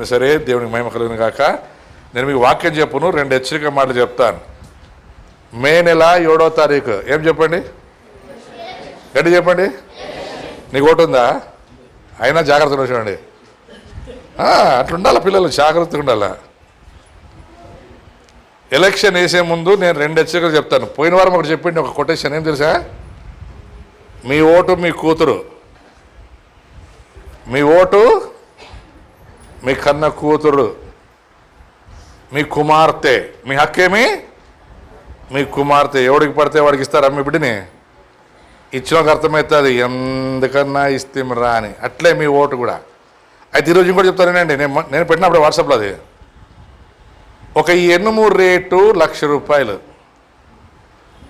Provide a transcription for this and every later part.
ఏమైనా సరే దేవునికి మహిమ కలిగిన కాక నేను మీకు వాక్యం చెప్పును రెండు హెచ్చరిక మాటలు చెప్తాను. మే నెల ఏడో తారీఖు. ఏం చెప్పండి? గడ్డి చెప్పండి? నీకు ఒకటి ఉందా? అయినా జాగ్రత్తగా చూడండి. ఆ, అట్లా ఉండాలి పిల్లలు? జాగ్రత్తగా ఉండాలా? ఎలక్షన్ వేసే ముందు నేను రెండు హెచ్చరికలు చెప్తాను. పోయిన వారం ఒకటి చెప్పిండి ఒక కొటేషన్. ఏం తెలుసా? మీ ఓటు మీ కూతురు. మీ ఓటు మీ కన్న కూతురు మీ కుమార్తె మీ హక్కేమి? మీ కుమార్తె ఎవడికి పడితే వాడికి ఇస్తారా మీ బిడ్డని? ఇచ్చినాక అర్థమవుతుంది ఎందుకన్నా ఇస్తే రా అని అట్లే మీ ఓటు కూడా. అయితే ఈరోజు ఇంకోటి చెప్తానండి నేను నేను పెట్టినప్పుడు వాట్సాప్లో అది. ఒక ఎనుము రేటు లక్ష రూపాయలు.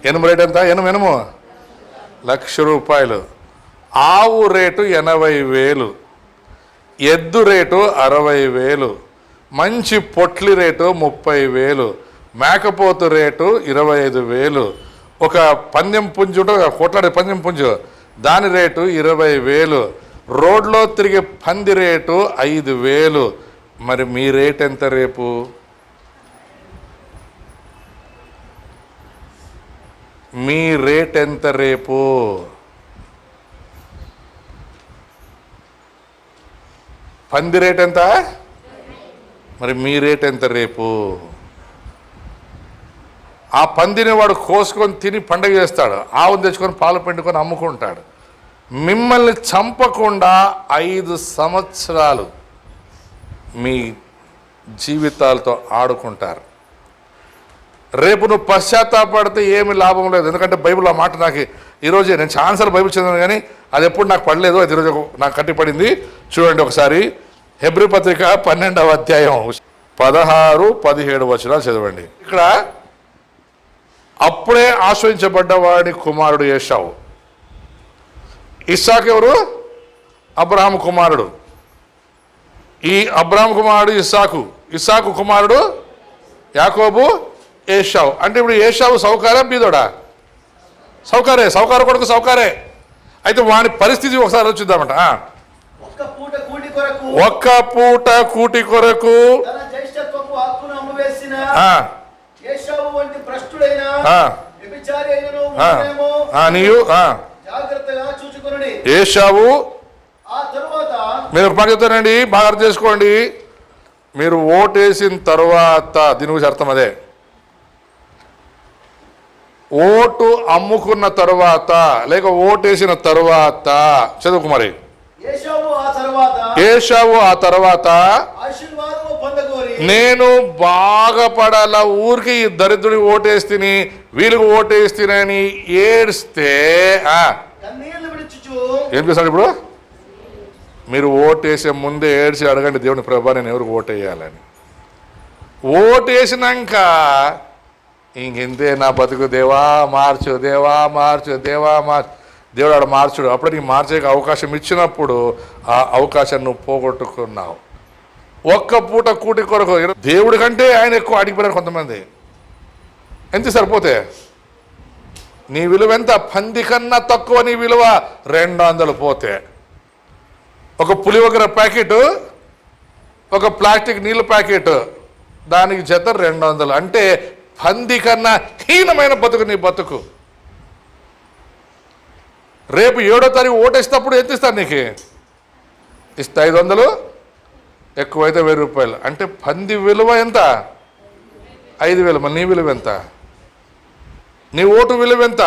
ఎనుము రేటు ఎంత? ఎనుము ఎనుము? లక్ష రూపాయలు. ఆవు రేటు ఎనభై వేలు. ఎద్దు రేటు అరవై వేలు మంచి పొట్లి రేటు ముప్పై వేలు మేకపోతు రేటు ఇరవై ఐదు వేలు. ఒక పందెం పుంజు ఉంటుంది కొట్లాడే పందెం పుంజు దాని రేటు ఇరవై వేలు. రోడ్లో తిరిగే పంది రేటు ఐదు వేలు. మరి మీ రేట్ ఎంత రేపు? మీ రేట్ ఎంత రేపు? పంది రేట్ ఎంత? మరి మీ రేట్ ఎంత రేపు? ఆ పందిని వాడు కోసుకొని తిని పండగ చేస్తాడు. ఆవును తెచ్చుకొని పాలు పిండుకొని అమ్ముకుంటాడు. మిమ్మల్ని చంపకుండా ఐదు సంవత్సరాలు మీ జీవితాలతో ఆడుకుంటారు. రేపు నువ్వు పశ్చాత్తాపడితే ఏమి లాభం లేదు. ఎందుకంటే బైబిల్ ఆ మాట నాకు ఈరోజే నేను ఛాన్సర్ బైబిల్ చదివాను కానీ అది ఎప్పుడు నాకు పడలేదు అది ఈరోజు నాకు కట్టి పడింది. చూడండి ఒకసారి. హెబ్రి పత్రిక పన్నెండవ అధ్యాయం. పదహారు పదిహేడు వచనాలు చదవండి. ఇక్కడ అప్పుడే ఆశ్రయించబడ్డవాడి కుమారుడు యేషావు ఇస్సాక్ ఎవరు? అబ్రహాం కుమారుడు. ఈ అబ్రహాం కుమారుడు ఇస్సాకు. ఇస్సాకు కుమారుడు యాకోబు ఏషావు అంటే ఇప్పుడు ఏషావు సౌకారా బీదోడా? సౌకారే సౌకారు కొడుకు సౌకారే. అయితే వాని పరిస్థితి ఒకసారి ఆలోచిద్దామంట. ఆ. ఒక్క పూట కూటి కొరకు. ఆ, ఏషావు మీరు మాట చెప్తానండి బాగా అర్థం చేసుకోండి. మీరు ఓటేసిన తర్వాత దీని గురించి అర్థం అదే. ఓటు అమ్ముకున్న తర్వాత లేక ఓటేసిన తర్వాత చదువుకు మరి. ఏషావు ఆ తరువాత నేను బాగుపడాల ఊరికి ఈ దరిద్రుడి ఓటేస్తిని వీళ్ళకి ఓటేస్తినని ఏడ్స్తే ఏం చేస్తాడు ఇప్పుడు? మీరు ఓటేసే ముందే ఏడ్చి అడగండి దేవుని ప్రభా నేను ఎవరికి ఓటేయాలని. ఓటేసినాక ఇంకెంతే నా బతుకు? దేవా మార్చు దేవా మార్చు దేవా మార్చు. దేవుడు ఆడ మార్చుడు. అప్పుడు నీకు మార్చే అవకాశం ఇచ్చినప్పుడు ఆ అవకాశాన్ని నువ్వు పోగొట్టుకున్నావు. ఒక్క పూట కూటి కొరకు. దేవుడి కంటే ఆయన ఎక్కువ అడిగిపోయారు కొంతమంది. ఎంత సరిపోతే? నీ విలువ ఎంత? పంది కన్నా తక్కువ నీ విలువ రెండు వందలు పోతే. ఒక పులివగర ప్యాకెట్ ఒక ప్లాస్టిక్ నీళ్ళ ప్యాకెట్. దానికి జత రెండు వందలు అంటే పంది కన్నా హీనమైన బతుకు నీ బతుకు. రేపు ఏడో తారీఖు ఓటేసినప్పుడు ఎంత ఇస్తాను నీకు? ఇస్తే ఐదు వందలు ఎక్కువైతే వెయ్యి రూపాయలు. అంటే పంది విలువ ఎంత? ఐదు వేలు. మరి నీ విలువ ఎంత? నీ ఓటు విలువ ఎంత?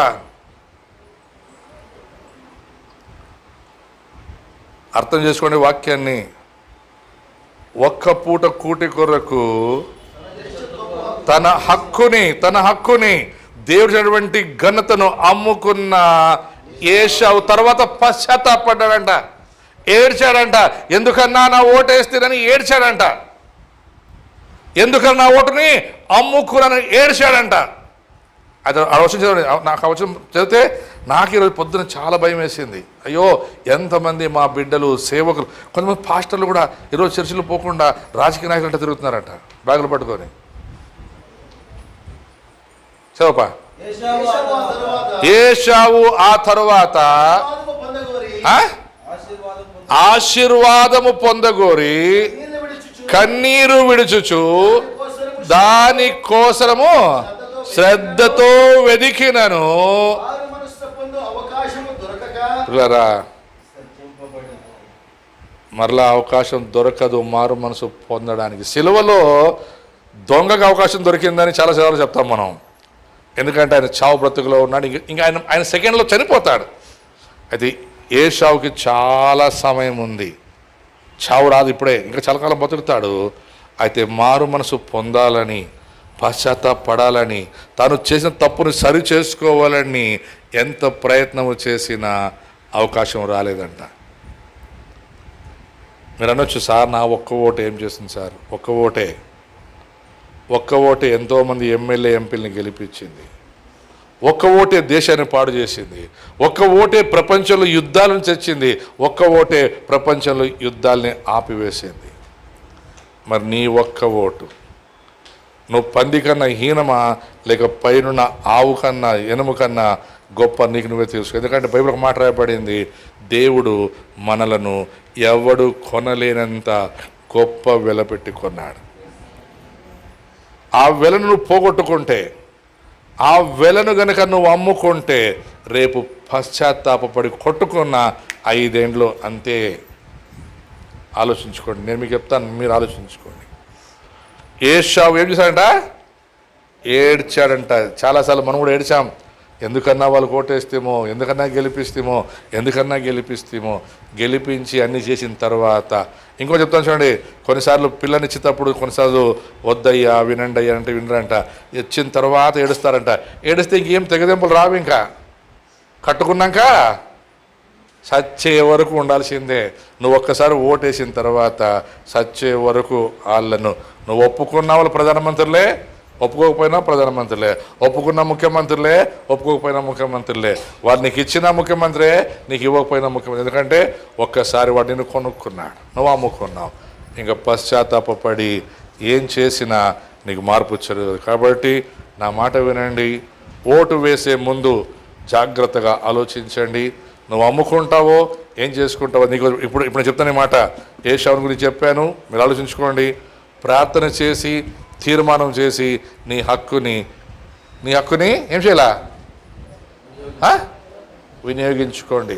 అర్థం చేసుకోండి వాక్యాన్ని. ఒక్క పూట కూటి కొరకు తన హక్కుని తన హక్కుని దేవుడినటువంటి ఘనతను అమ్ముకున్న ఏషావు తర్వాత పశ్చాత్తాపడ్డాడంట. ఏడ్చాడంట. ఎందుకన్నా నా ఓటేస్తేనని ఏడ్చాడంట. ఎందుకన్నా నా ఓటుని అమ్ముకున్నానని ఏడ్చాడంట. అది అవసరం చదవండి నాకు అవసరం చదివితే నాకు ఈరోజు పొద్దున చాలా భయం వేసింది. అయ్యో ఎంతమంది మా బిడ్డలు సేవకులు కొంతమంది పాస్టర్లు కూడా ఈరోజు చర్చలు పోకుండా రాజకీయ నాయకులంటే తిరుగుతున్నారంట. బ్యాగులు పట్టుకొని. చదవపా ఏషావు ఆ తరువాత. ఆశీర్వాదము పొందగోరి. కన్నీరు విడుచుచు. దాని కోసరము శ్రద్ధతో వెదికినను మరలా అవకాశం దొరకదు మారు మనసు పొందడానికి. సిలువలో దొంగకు అవకాశం దొరికిందని చాలా సార్లు చెప్తాం మనం. ఎందుకంటే ఆయన చావు బ్రతుకులో ఉన్నాడు. ఇంకా ఆయన ఆయన సెకండ్లో చనిపోతాడు. అయితే ఏ షావుకి చాలా సమయం ఉంది. చావు రాదు ఇప్పుడే. ఇంకా చలకాలం బతుకుతాడు. అయితే మారు మనసు పొందాలని పశ్చాత్తాపడాలని తాను చేసిన తప్పుని సరి చేసుకోవాలని ఎంత ప్రయత్నము చేసినా అవకాశం రాలేదంట. మీరు అనొచ్చు సార్ నా ఒక్క ఓటు. ఏం చేస్తుంది సార్? ఒక్క ఓటే. ఒక్క ఓటే ఎంతోమంది ఎమ్మెల్యే ఎంపీలని గెలిపించింది. ఒక్క ఓటే దేశాన్ని పాడు చేసింది. ఒక్క ఓటే ప్రపంచంలో యుద్ధాలను తెచ్చింది ఒక్క ఓటే ప్రపంచంలో యుద్ధాలని ఆపివేసింది. మరి నీ ఒక్క ఓటు నువ్వు పంది కన్నా హీనమా? లేక పైనున్న ఆవు కన్నా ఎనుము కన్నా గొప్ప నీకు నువ్వే తెలుసు ఎందుకంటే బైబిల్ ఒక మాట రాయబడింది దేవుడు మనలను ఎవడు కొనలేనంత గొప్ప వెలపెట్టి కొన్నాడు. ఆ వెలను నువ్వు పోగొట్టుకుంటే ఆ వెలను గనక నువ్వు అమ్ముకుంటే రేపు పశ్చాత్తాపడి కొట్టుకున్న ఐదేండ్లు అంతే. ఆలోచించుకోండి. నేను మీకు చెప్తాను మీరు ఆలోచించుకోండి. ఏషావు ఏం చేశాడంట? ఏడ్చాడంట. చాలాసార్లు మనం కూడా ఏడ్చాం. ఎందుకన్నా వాళ్ళు కోటేస్తేమో ఎందుకన్నా గెలిపిస్తేమో ఎందుకన్నా గెలిపిస్తేమో గెలిపించి అన్ని చేసిన తర్వాత ఇంకో చెప్తాను చూడండి కొన్నిసార్లు పిల్లని ఇచ్చేటప్పుడు కొన్నిసార్లు వద్దయ్యా వినండి అయ్యా అంటే వినరంట ఇచ్చిన తర్వాత ఏడుస్తారంట. ఏడిస్తే ఇంకేం తెగదెంపులు రావు ఇంకా. కట్టుకున్నాక సచ్చే వరకు ఉండాల్సిందే. నువ్వు ఒక్కసారి ఓటేసిన తర్వాత సచ్చే వరకు వాళ్ళను. నువ్వు ఒప్పుకున్న వాళ్ళు ప్రధానమంత్రులే ఒప్పుకోకపోయినా ప్రధానమంత్రులే. ఒప్పుకున్న ముఖ్యమంత్రులే ఒప్పుకోకపోయినా ముఖ్యమంత్రులే. వాడు నీకు ఇచ్చిన ముఖ్యమంత్రే నీకు ఇవ్వకపోయినా ముఖ్యమంత్రి. ఎందుకంటే ఒక్కసారి వాడిని కొనుక్కున్నాడు. నువ్వు అమ్ముకున్నావు. ఇంకా పశ్చాత్తాపడి ఏం చేసినా నీకు మార్పు వచ్చలేదు కాబట్టి నా మాట వినండి. ఓటు వేసే ముందు జాగ్రత్తగా ఆలోచించండి. నువ్వు అమ్ముకుంటావో ఏం చేసుకుంటావో నీకు ఇప్పుడు ఇప్పుడు నేను చెప్తాను మాట ఏ శవన్ గురించి చెప్పాను. మీరు ఆలోచించుకోండి. ప్రార్థన చేసి తీర్మానం చేసి నీ హక్కుని నీ హక్కుని ఏం చేయాలా? వినియోగించుకోండి.